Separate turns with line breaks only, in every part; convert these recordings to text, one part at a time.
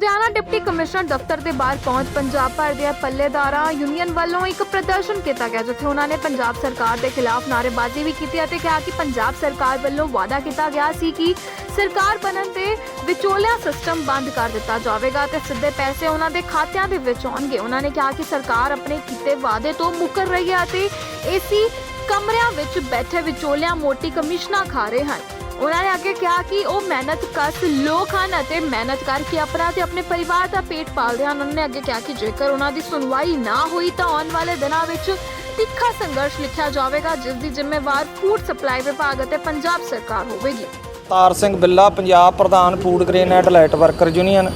Ludhiana deputy commissioner ਦਫ਼ਤਰ ਦੇ ਬਾਹਰ ਪਹੁੰਚ ਪੰਜਾਬ ਭਰ ਦੇ ਪੱਲੇਦਾਰਾਂ ਯੂਨੀਅਨ ਵੱਲੋਂ ਇੱਕ ਪ੍ਰਦਰਸ਼ਨ ਕੀਤਾ ਗਿਆ, ਜਿੱਥੇ ਉਹਨਾਂ ਨੇ ਪੰਜਾਬ ਸਰਕਾਰ ਦੇ ਖਿਲਾਫ ਨਾਅਰੇਬਾਜ਼ੀ ਵੀ ਕੀਤੀ ਅਤੇ ਕਿਹਾ ਕਿ ਪੰਜਾਬ ਸਰਕਾਰ ਵੱਲੋਂ ਵਾਅਦਾ ਕੀਤਾ ਗਿਆ ਸੀ ਕਿ ਸਰਕਾਰ ਬਣਨ ਤੇ ਵਿਚੋਲਿਆ ਸਿਸਟਮ ਬੰਦ ਕਰ ਦਿੱਤਾ ਜਾਵੇਗਾ ਤੇ ਸਿੱਧੇ ਪੈਸੇ ਉਹਨਾਂ ਦੇ ਖਾਤਿਆਂ ਦੇ ਵਿੱਚ ਆਉਣਗੇ। ਉਹਨਾਂ ਨੇ ਕਿਹਾ ਕਿ ਸਰਕਾਰ ਆਪਣੇ ਕੀਤੇ ਵਾਅਦੇ ਤੋਂ ਮੁੱਕਰ ਰਹੀ ਹੈ ਅਤੇ ਏਸੀ ਕਮਰਿਆਂ ਵਿੱਚ ਬੈਠੇ ਵਿਚੋਲਿਆਂ ਮੋਟੀ ਕਮਿਸ਼ਨਾਂ ਖਾ ਰਹੇ ਹਨ। ਉਹਨਾਂ ਨੇ ਅੱਗੇ ਕਿਹਾ ਕਿ ਉਹ ਮਿਹਨਤ ਕਸ ਲੋਕ ਹਨ ਅਤੇ ਮਿਹਨਤ ਕਰਕੇ ਆਪਣਾ ਤੇ ਆਪਣੇ ਪਰਿਵਾਰ ਦਾ ਪੇਟ ਪਾਲਦੇ ਹਨ। ਉਹਨਾਂ ਨੇ ਅੱਗੇ ਕਿਹਾ ਕਿ ਜੇਕਰ ਉਹਨਾਂ ਦੀ ਸੁਣਵਾਈ ਨਾ ਹੋਈ ਤਾਂ ਆਉਣ ਵਾਲੇ ਦਿਨਾਂ ਵਿੱਚ ਤਿੱਖਾ ਸੰਘਰਸ਼ ਲਿਖਿਆ ਜਾਵੇਗਾ, ਜਿਸ ਦੀ ਜ਼ਿੰਮੇਵਾਰ ਫੂਡ ਸਪਲਾਈ ਵਿਭਾਗ ਅਤੇ ਪੰਜਾਬ ਸਰਕਾਰ ਹੋਵੇਗੀ।
ਤਾਰ ਸਿੰਘ ਬਿੱਲਾ, ਪੰਜਾਬ ਪ੍ਰਧਾਨ food grain and light worker union.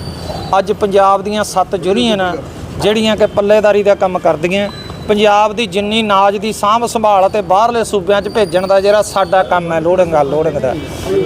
ਅੱਜ ਪੰਜਾਬ ਦੀਆਂ ਸੱਤ ਯੂਨੀਅਨਾਂ ਜਿਹੜੀਆਂ ਕਿ ਪੱਲੇਦਾਰੀ ਦਾ ਕੰਮ ਕਰਦੀਆਂ ਪੰਜਾਬ ਦੀ ਜਿੰਨੀ ਨਾਜ ਦੀ ਸਾਂਭ ਸੰਭਾਲ ਅਤੇ ਬਾਹਰਲੇ ਸੂਬਿਆਂ 'ਚ ਭੇਜਣ ਦਾ ਜਿਹੜਾ ਸਾਡਾ ਕੰਮ ਹੈ ਲੋਡਿੰਗ ਆ ਲੋਡਿੰਗ ਦਾ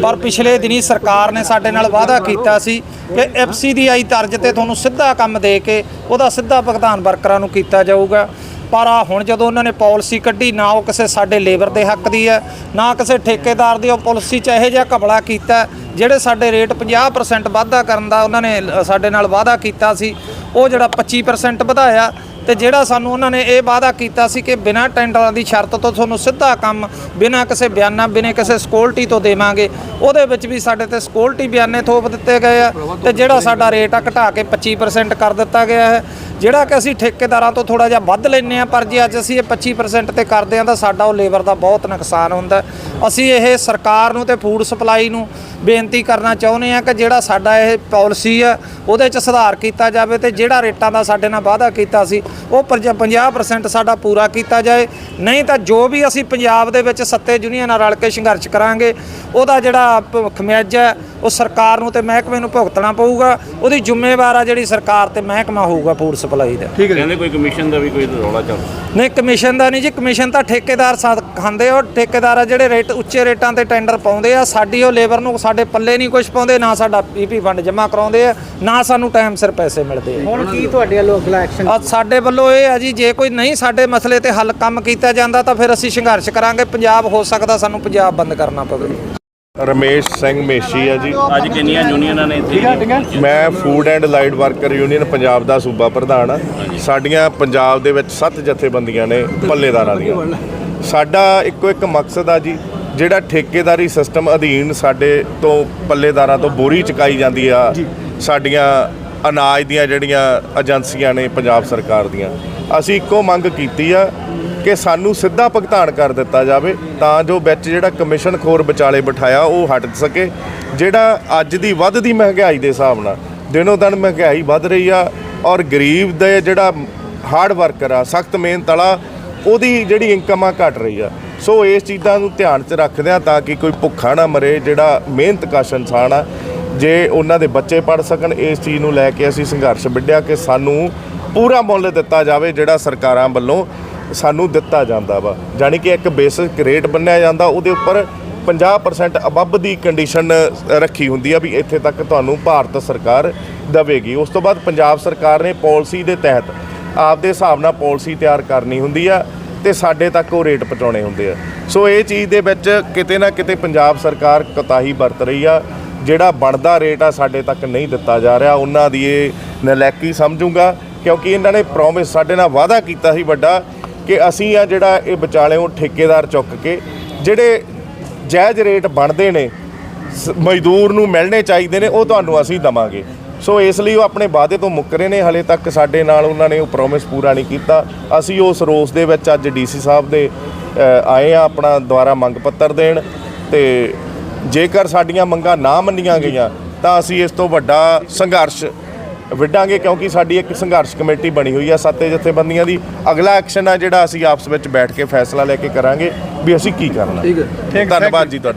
ਪਰ ਪਿਛਲੇ ਦਿਨੀ ਸਰਕਾਰ ਨੇ ਸਾਡੇ ਨਾਲ ਵਾਅਦਾ ਕੀਤਾ ਸੀ ਕਿ ਐਫਸੀਡੀਆਈ ਤਰਜ਼ ਤੇ ਤੁਹਾਨੂੰ ਸਿੱਧਾ ਕੰਮ ਦੇ ਕੇ ਉਹਦਾ ਸਿੱਧਾ ਭੁਗਤਾਨ ਵਰਕਰਾਂ ਨੂੰ ਕੀਤਾ ਜਾਊਗਾ। ਪਰ ਆ ਹੁਣ ਜਦੋਂ ਉਹਨਾਂ ਨੇ ਪਾਲਿਸੀ ਕੱਢੀ, ਨਾ ਉਹ ਕਿਸੇ ਸਾਡੇ ਲੇਬਰ ਦੇ ਹੱਕ ਦੀ ਹੈ, ਨਾ ਕਿਸੇ ਠੇਕੇਦਾਰ ਦੀ, ਉਹ ਪਾਲਿਸੀ ਚ ਇਹੋ ਜਿਹਾ ਘਪਲਾ ਕੀਤਾ, ਜਿਹੜੇ ਸਾਡੇ ਰੇਟ 50% ਵਾਧਾ ਕਰਨ ਦਾ ਉਹਨਾਂ ਨੇ ਸਾਡੇ ਨਾਲ ਵਾਅਦਾ ਕੀਤਾ ਸੀ, ਉਹ ਜਿਹੜਾ 25% ਵਧਾਇਆ ਤੇ ਜਿਹੜਾ ਸਾਨੂੰ ਉਹਨਾਂ ਨੇ ਇਹ ਵਾਅਦਾ ਕੀਤਾ ਸੀ ਕਿ ਬਿਨਾਂ ਟੈਂਡਰਾਂ ਦੀ ਸ਼ਰਤ ਤੋਂ ਤੁਹਾਨੂੰ ਸਿੱਧਾ ਕੰਮ, ਬਿਨਾਂ ਕਿਸੇ ਬਿਆਨਾ, ਬਿਨਾਂ ਕਿਸੇ ਸਕਿਉਰਟੀ ਤੋਂ ਦੇਵਾਂਗੇ, ਉਹਦੇ ਵਿੱਚ ਵੀ ਸਾਡੇ ਤੇ ਸਕਿਉਰਟੀ ਬਿਆਨੇ ਥੋਪ ਦਿੱਤੇ ਗਏ ਆ ਤੇ ਜਿਹੜਾ ਸਾਡਾ ਰੇਟ ਆ ਘਟਾ ਕੇ 25% ਕਰ ਦਿੱਤਾ ਗਿਆ ਹੈ। ਜਿਹੜਾ ਕਿ ਅਸੀਂ ਠੇਕੇਦਾਰਾਂ ਤੋਂ ਥੋੜਾ ਜਿਹਾ ਵੱਧ ਲੈਂਦੇ ਆ ਪਰ ਜੇ ਅੱਜ ਅਸੀਂ ਇਹ 25% ਤੇ ਕਰਦੇ ਆ ਤਾਂ ਸਾਡਾ ਉਹ ਲੇਬਰ ਦਾ ਬਹੁਤ ਨੁਕਸਾਨ ਹੁੰਦਾ ਅਸੀਂ ਇਹ ਸਰਕਾਰ ਨੂੰ ਤੇ ਫੂਡ ਸਪਲਾਈ ਨੂੰ ਬੇਨਤੀ ਕਰਨਾ ਚਾਹੁੰਦੇ ਆ ਕਿ ਜਿਹੜਾ ਸਾਡਾ ਇਹ ਪਾਲਿਸੀ ਆ, ਉਹਦੇ 'ਚ ਸੁਧਾਰ ਕੀਤਾ ਜਾਵੇ ਤੇ ਜਿਹੜਾ ਰੇਟਾਂ ਦਾ ਸਾਡੇ ਨਾਲ ਵਾਅਦਾ ਕੀਤਾ ਸੀ ਉਹ ਪੰਜ- 50% ਸਾਡਾ ਪੂਰਾ ਕੀਤਾ ਜਾਏ। ਨਹੀਂ ਤਾਂ ਜੋ ਵੀ ਅਸੀਂ ਪੰਜਾਬ ਦੇ ਵਿੱਚ ਸੱਤੇ ਯੂਨੀਅਨਾਂ ਰਲ ਕੇ ਸੰਘਰਸ਼ ਕਰਾਂਗੇ ਉਹਦਾ ਜਿਹੜਾ ਭ- ਖਮਿਆਜਾ ਹੈ, ਉਹ ਸਰਕਾਰ ਨੂੰ ਤੇ ਮਹਿਕਮੇ ਨੂੰ ਭੁਗਤਣਾ ਪਊਗਾ ਉਹਦੀ ਜ਼ਿੰਮੇਵਾਰ ਆ ਜਿਹੜੀ ਸਰਕਾਰ ਤੇ ਮਹਿਕਮਾ ਹੋਊਗਾ ਫੂਡ ਸਪਲਾਈ ਦਾ।
ਕਹਿੰਦੇ ਕੋਈ ਕਮਿਸ਼ਨ ਦਾ ਵੀ ਕੋਈ ਰੌਲਾ ਚੱਲ
ਨਹੀਂ ਕਮਿਸ਼ਨ ਦਾ ਨਹੀਂ ਜੀ ਕਮਿਸ਼ਨ ਤਾਂ ਠੇਕੇਦਾਰ ਸਾਥ ਖਾਂਦੇ ਉਹ ਠੇਕੇਦਾਰ ਆ ਜਿਹੜੇ ਰੇਟ ਉੱਚੇ ਰੇਟਾਂ ਤੇ ਟੈਂਡਰ ਪਾਉਂਦੇ ਆ ਸਾਡੀ ਉਹ ਲੇਬਰ ਨੂੰ ਸਾਡੇ ਪੱਲੇ ਨਹੀਂ ਕੁਝ ਪਾਉਂਦੇ ਨਾ ਸਾਡਾ ਪੀਪੀ ਫੰਡ ਜਮ੍ਹਾਂ ਕਰਾਉਂਦੇ ਆ ਨਾ ਸਾਨੂੰ ਟਾਈਮ ਸਿਰ ਪੈਸੇ ਮਿਲਦੇ ਆ।
ਹੁਣ ਕੀ ਤੁਹਾਡੇ ਵੱਲੋਂ ਅਗਲਾ ਐਕਸ਼ਨ
ਅੱਜ ਸਾਡੇ ਵੱਲੋਂ ਇਹ ਆ ਜੀ ਜੇ ਕੋਈ ਨਹੀਂ ਸਾਡੇ ਮਸਲੇ ਤੇ ਹੱਲ ਕੰਮ ਕੀਤਾ ਜਾਂਦਾ ਤਾਂ ਫਿਰ ਅਸੀਂ ਸੰਘਰਸ਼ ਕਰਾਂਗੇ ਪੰਜਾਬ ਹੋ ਸਕਦਾ ਸਾਨੂੰ ਪੰਜਾਬ ਬੰਦ ਕਰਨਾ ਪਵੇ।
ਰਮੇਸ਼ ਸਿੰਘ ਮੇਸ਼ੀ ਆ ਜੀ।
ਅੱਜ ਕਿੰਨੀਆਂ ਯੂਨੀਅਨਾਂ ਨੇ ਇੱਥੇ?
ਮੈਂ food and light worker union Punjab ਦਾ ਸੂਬਾ ਪ੍ਰਧਾਨ ਆ। ਸਾਡੀਆਂ ਪੰਜਾਬ ਦੇ ਵਿੱਚ ਸੱਤ ਜਥੇਬੰਦੀਆਂ ਨੇ ਪੱਲੇਦਾਰਾਂ ਦੀਆਂ। ਸਾਡਾ ਇੱਕੋ ਇੱਕ ਮਕਸਦ ਆ ਜੀ ਜਿਹੜਾ ਠੇਕੇਦਾਰੀ ਸਿਸਟਮ ਅਧੀਨ ਸਾਡੇ ਤੋਂ ਪੱਲੇਦਾਰਾਂ ਤੋਂ ਬੋਰੀ ਚੁਕਾਈ ਜਾਂਦੀ ਆ। ਸਾਡੀਆਂ ਅਨਾਜ ਦੀਆਂ ਜਿਹੜੀਆਂ ਏਜੰਸੀਆਂ ਨੇ ਪੰਜਾਬ ਸਰਕਾਰ ਦੀਆਂ। ਅਸੀਂ ਇੱਕੋ ਮੰਗ ਕੀਤੀ ਆ ਕਿ ਸਾਨੂੰ ਸਿੱਧਾ ਭੁਗਤਾਨ ਕਰ ਦਿੱਤਾ ਜਾਵੇ ਤਾਂ ਜੋ ਵਿੱਚ ਜਿਹੜਾ ਕਮਿਸ਼ਨ ਖੋਰ ਵਿਚਾਲੇ ਬਿਠਾਇਆ ਉਹ ਹਟ ਸਕੇ, ਜਿਹੜਾ ਅੱਜ ਦੀ ਵੱਧਦੀ ਮਹਿੰਗਾਈ ਦੇ ਹਿਸਾਬ ਨਾਲ ਦਿਨੋ ਦਿਨ ਮਹਿੰਗਾਈ ਵੱਧ ਰਹੀ ਆ ਔਰ ਗਰੀਬ ਦੇ ਜਿਹੜਾ ਹਾਰਡ ਵਰਕਰ ਆ, ਸਖਤ ਮਿਹਨਤ ਵਾਲਾ, ਉਹਦੀ ਜਿਹੜੀ ਇਨਕਮ ਆ ਘਟ ਰਹੀ ਆ। ਸੋ ਇਸ ਚੀਜ਼ਾਂ ਨੂੰ ਧਿਆਨ 'ਚ ਰੱਖਦਿਆਂ ਤਾਂ ਕਿ ਕੋਈ ਭੁੱਖਾ ਨਾ ਮਰੇ, ਜਿਹੜਾ ਮਿਹਨਤ ਕਸ਼ ਇਨਸਾਨ ਆ, ਜੇ ਉਹਨਾਂ ਦੇ ਬੱਚੇ ਪੜ ਸਕਣ, ਇਸ ਚੀਜ਼ ਨੂੰ ਲੈ ਕੇ ਅਸੀਂ ਸੰਘਰਸ਼ ਵਿੱਢਿਆ ਕਿ ਸਾਨੂੰ ਪੂਰਾ ਮੁੱਲ ਦਿੱਤਾ ਜਾਵੇ ਜਿਹੜਾ ਸਰਕਾਰਾਂ ਵੱਲੋਂ ਸਾਨੂੰ ਦਿੱਤਾ ਜਾਂਦਾ ਵਾ। ਜਾਣੀ ਕਿ ਇੱਕ ਬੇਸਿਕ ਰੇਟ ਬੰਨਿਆ ਜਾਂਦਾ, ਉਹਦੇ ਉੱਪਰ 50% ਅਬੱਬ ਦੀ ਕੰਡੀਸ਼ਨ ਰੱਖੀ ਹੁੰਦੀ ਆ ਵੀ ਇੱਥੇ ਤੱਕ ਤੁਹਾਨੂੰ ਭਾਰਤ ਸਰਕਾਰ ਦੇਵੇਗੀ। ਉਸ ਤੋਂ ਬਾਅਦ ਪੰਜਾਬ ਸਰਕਾਰ ਨੇ ਪਾਲਿਸੀ ਦੇ ਤਹਿਤ ਆਪਦੇ ਹਿਸਾਬ ਨਾਲ ਪਾਲਿਸੀ ਤਿਆਰ ਕਰਨੀ ਹੁੰਦੀ ਆ ਤੇ ਸਾਡੇ ਤੱਕ ਉਹ ਰੇਟ ਪਹੁੰਚਾਉਣੇ ਹੁੰਦੇ ਆ। ਸੋ ਇਹ ਚੀਜ਼ ਦੇ ਵਿੱਚ ਕਿਤੇ ਨਾ ਕਿਤੇ ਪੰਜਾਬ ਸਰਕਾਰ ਕੋਤਾਹੀ ਵਰਤ ਰਹੀ ਆ। ਜਿਹੜਾ ਬਣਦਾ ਰੇਟ ਆ ਸਾਡੇ ਤੱਕ ਨਹੀਂ ਦਿੱਤਾ ਜਾ ਰਿਹਾ। ਉਹਨਾਂ ਦੀ ਇਹ ਨਲੈਕੀ ਸਮਝੂਗਾ, ਕਿਉਂਕਿ ਇਹਨਾਂ ਨੇ ਪ੍ਰੋਮਿਸ ਸਾਡੇ ਨਾਲ ਵਾਅਦਾ ਕੀਤਾ ਸੀ ਵੱਡਾ ਕਿ ਅਸੀਂ ਆ ਜਿਹੜਾ ਇਹ ਵਿਚਾਲਿਓਂ ਠੇਕੇਦਾਰ ਚੁੱਕ ਕੇ ਜਿਹੜੇ ਜਾਇਜ਼ ਰੇਟ ਬਣਦੇ ਨੇ, ਸ- ਮਜ਼ਦੂਰ ਨੂੰ ਮਿਲਣੇ ਚਾਹੀਦੇ ਨੇ, ਉਹ ਤੁਹਾਨੂੰ ਅਸੀਂ ਦਵਾਂਗੇ। ਸੋ ਇਸ ਲਈ ਉਹ ਆਪਣੇ ਵਾਅਦੇ ਤੋਂ ਮੁੱਕਰੇ ਨੇ, ਹਲੇ ਤੱਕ ਸਾਡੇ ਨਾਲ ਉਹਨਾਂ ਨੇ ਉਹ ਪ੍ਰੋਮਿਸ ਪੂਰਾ ਨਹੀਂ ਕੀਤਾ। ਅਸੀਂ ਉਸ ਰੋਸ ਦੇ ਵਿੱਚ ਅੱਜ ਡੀਸੀ ਸਾਹਿਬ ਦੇ ਆਏ ਆ ਆਪਣਾ ਦੁਆਰਾ ਮੰਗ ਪੱਤਰ ਦੇਣ ਤੇ ਜੇਕਰ ਸਾਡੀਆਂ ਮੰਗਾਂ ਨਾ ਮੰਨੀਆਂ ਗਈਆਂ, ਤਾਂ ਅਸੀਂ ਇਸ ਤੋਂ ਵੱਡਾ ਸੰਘਰਸ਼ ਵਿੱਢਾਂਗੇ ਕਿਉਂਕਿ ਸਾਡੀ ਇੱਕ ਸੰਘਰਸ਼ ਕਮੇਟੀ ਬਣੀ ਹੋਈ ਆ ਸੱਤੇ ਜਥੇਬੰਦੀਆਂ ਦੀ। ਅਗਲਾ ਐਕਸ਼ਨ ਆ ਜਿਹੜਾ ਅਸੀਂ ਆਪਸ ਵਿੱਚ ਬੈਠ ਕੇ ਫੈਸਲਾ ਲੈ ਕੇ ਕਰਾਂਗੇ ਵੀ ਅਸੀਂ ਕੀ ਕਰਨਾ।
ਠੀਕ ਹੈ।
ਧੰਨਵਾਦ ਜੀ ਤੁਹਾਡਾ।